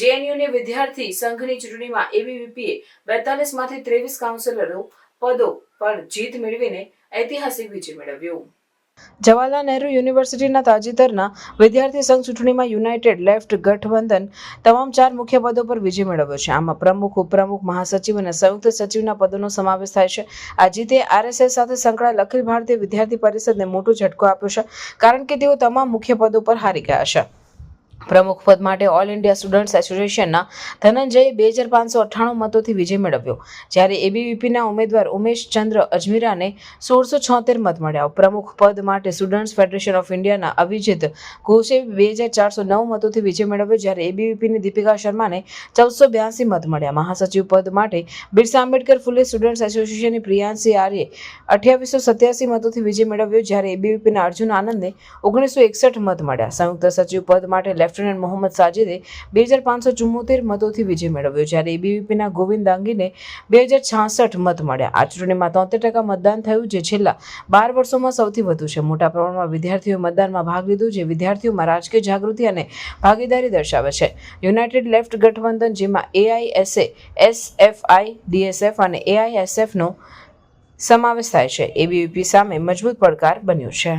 જેએનયુની વિદ્યાર્થી સંઘની ચૂંટણીમાં એબીવીપીએ બેતાલીસમાંથી ત્રેવીસ કાઉન્સિલરો પદો પર જીત મેળવીને ઐતિહાસિક વિજય મેળવ્યો. જવાહરલાલ નહેરુ યુનિવર્સિટીના તાજેતરના વિદ્યાર્થી સંઘ ચૂંટણીમાં યુનાઇટેડ લેફ્ટ ગઠબંધન તમામ ચાર મુખ્ય પદો પર વિજય મેળવ્યો છે. આમાં પ્રમુખ, ઉપપ્રમુખ, મહાસચિવ અને સંયુક્ત સચિવના પદોનો સમાવેશ થાય છે. આ જીતે આરએસએસ સાથે સંકળાયેલ અખિલ ભારતીય વિદ્યાર્થી પરિષદને મોટો ઝટકો આપ્યો છે, કારણ કે તેઓ તમામ મુખ્ય પદો પર હારી ગયા છે. પ્રમુખ પદ માટે ઓલ ઇન્ડિયા સ્ટુડન્ટ્સ એસોસિએશનના ધનંજયે બે હજાર પાંચસો અઠ્ઠાણું મતોથી વિજય મેળવ્યો. જ્યારે એબીવીપીના ઉમેદવાર ઉમેશ ચંદ્ર અજમીરાને સોળસો છોતેર મત મળ્યા. પ્રમુખ પદ માટે સ્ટુડન્ટ્સ ફેડરેશન ઓફ ઇન્ડિયાના અભિજીત ઘોષે બે હજાર ચારસો નવ મતોથી વિજય મેળવ્યો. જ્યારે એબીવીપીની દીપિકા શર્માને ચૌદસો બ્યાસી મત મળ્યા. મહાસચિવ પદ માટે બિરસા આંબેડકર ફુલે સ્ટુડન્ટ્સ એસોસિએશનની પ્રિયાંશી આર્યે અઠ્યાવીસો સત્યાસી મતોથી વિજય મેળવ્યો. જ્યારે એબીવીપીના અર્જુન આનંદને ઓગણીસો એકસઠ મત મળ્યા. સંયુક્ત સચિવ પદ માટે લેફ્ટનન્ટ મોહમ્મદ સાજિદે બે હજાર પાંચસો ચુમ્મોતેર મતોથી વિજય મેળવ્યો, જ્યારે એબીવીપીના ગોવિંદ દાંગીને બે હજાર છાસઠ મત મળ્યા. આ ચૂંટણીમાં તોતેર ટકા મતદાન થયું, જે છેલ્લા બાર વર્ષોમાં સૌથી વધુ છે. મોટા પ્રમાણમાં વિદ્યાર્થીઓએ મતદાનમાં ભાગ લીધો, જે વિદ્યાર્થીઓમાં રાજકીય જાગૃતિ અને ભાગીદારી દર્શાવે છે. યુનાઇટેડ લેફ્ટ ગઠબંધન, જેમાં એઆઈએસએ, એસએફઆઈ, ડીએસએફ અને એઆઈએસએફનો સમાવેશ થાય છે. એબીવીપી સામે મજબૂત પડકાર બન્યો છે.